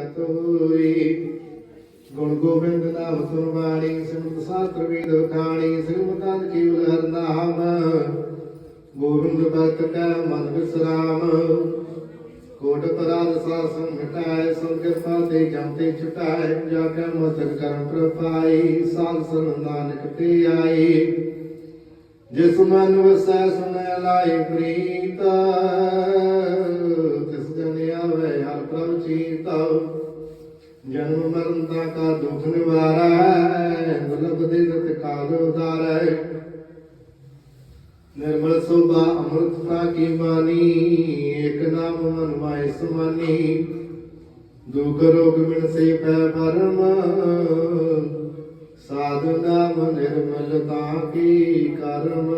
ਜਗਤ ਹੋਈ ਗੁਣ ਗੋਬਿੰਦ ਨਾਮ ਸੁਨਵਾਣੀ ਸਿਮਰਤ ਸਾਸਤਰ ਵੇਦ ਖਾਣੀ ਸਿਮਰਤ ਕੇਵਲ ਹਰ ਨਾਮ। ਗੋਬਿੰਦ ਭਗਤ ਕਾ ਮਨ ਵਿਸਰਾਮ। ਕੋਟ ਪਰਾਦ ਸਾਸੰ ਮਿਟਾਏ ਸੰਗਤ ਪਾਤੇ ਜਮਤੇ ਛੁਟਾਏ, ਜਾ ਕੇ ਮਸਕ ਕਰਮ ਪ੍ਰਪਾਈ ਸਾਲ ਸਨ ਨਾਨਕ ਤੇ ਆਈ। ਜਿਸ ਮਨ ਵਸੈ ਸੁਨੈ ਲਾਇ ਪ੍ਰੀਤ। ਜਨਮ ਮਰਨ ਦਾ ਕਾ ਦੁਖ ਨਿਵਾਰੈ ਦੁਲਭ ਦੇ ਦਤ ਕਾਲ ਉਦਾਰੈ ਨਿਰਮਲ ਸੋਭਾ ਅੰਮ੍ਰਿਤ ਪ੍ਰਾ ਕੀ ਬਾਣੀ ਏਕ ਨਾਮ ਮਨ ਮਾਇ ਸੁਮਾਨੀ। ਦੁਖ ਰੋਗ ਮਿਲ ਸੇ ਪੈ ਪਰਮ, ਸਾਧੂ ਨਾਮ ਨਿਰਮਲ ਤਾਂ ਕੀ ਕਰਮ।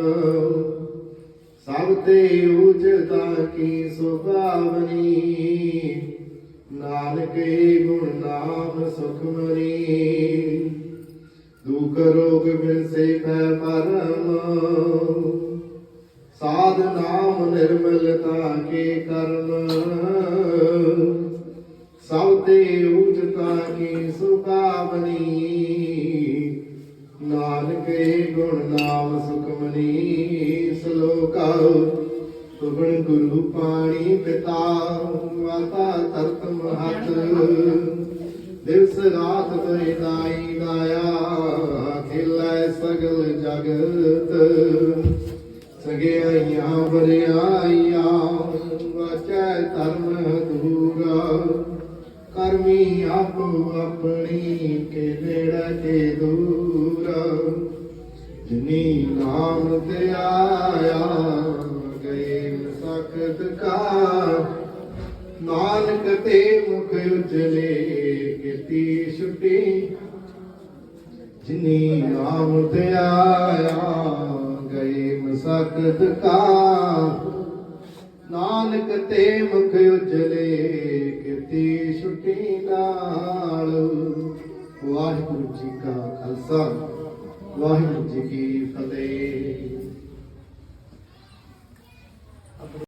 ਸਭ ਤੇ ਉਜਤਾ ਕੀ ਸੁਭਾਵਨੀ। ਨਾਨਕੇ ਗੁਣ ਨਾਮ ਸੁਖ ਮਰੀ। ਦੁਖ ਰੋਗ ਮਿਲ ਪੈ ਪਰਮ। ਸਾਧ ਨਾਮ ਨਿਰਮਲਤਾ ਕੇ ਕਰਮ। ਸਭ ਤੇ ਉਜਤਾ ਕੀ ਸੁਭਾਵਨੀ ਨਾਨਕੇ ਗੁਣ ਨਾਮ ਸੁਖਮਨੀ ਸਲੋਕਾ ਤੁਗਣ ਗੁਰੂ ਪਾਣੀ ਪਿਤਾ, ਮਾਤਾ ਤਰਤ ਮਹਤ। ਦਿਵਸ ਰਾਤ ਤੋਇ ਦਾਈ ਗਾਇਆ ਖਿਲੈ ਸਗਲ ਜਗਤ। ਸਗਿਆਈਆਂ ਬਰਿਆਈਆਂ ਵਾਚੈ ਧਰਮ ਦੂਰਾ ਕਰਮੀ ਆਪੋ ਆਪਣੀ, ਕੇ ਨੇੜਾ ਤੇ ਦੂਰ। ਜਿਨੀ ਨਾਮ ਤੇ ਆਇਆ ਤੇ ਮੁਖ ਉਜਲੇ ਕੀਤੀ ਛੁਟੀ। ਜਿਨੀ ਨਾਮ ਤੇ ਆਇਆ, ਗਏ ਮਸਕਤ ਕਾ। ਨਾਨਕ ਤੇ ਮੁਖ ਉਜਲੇ ਕੀਤੀ ਛੁੱਟੀ ਨਾਲ। ਵਾਹਿਗੁਰੂ ਜੀ ਕਾ ਖਾਲਸਾ, ਵਾਹਿਗੁਰੂ ਜੀ ਕੀ ਫਤਿਹ।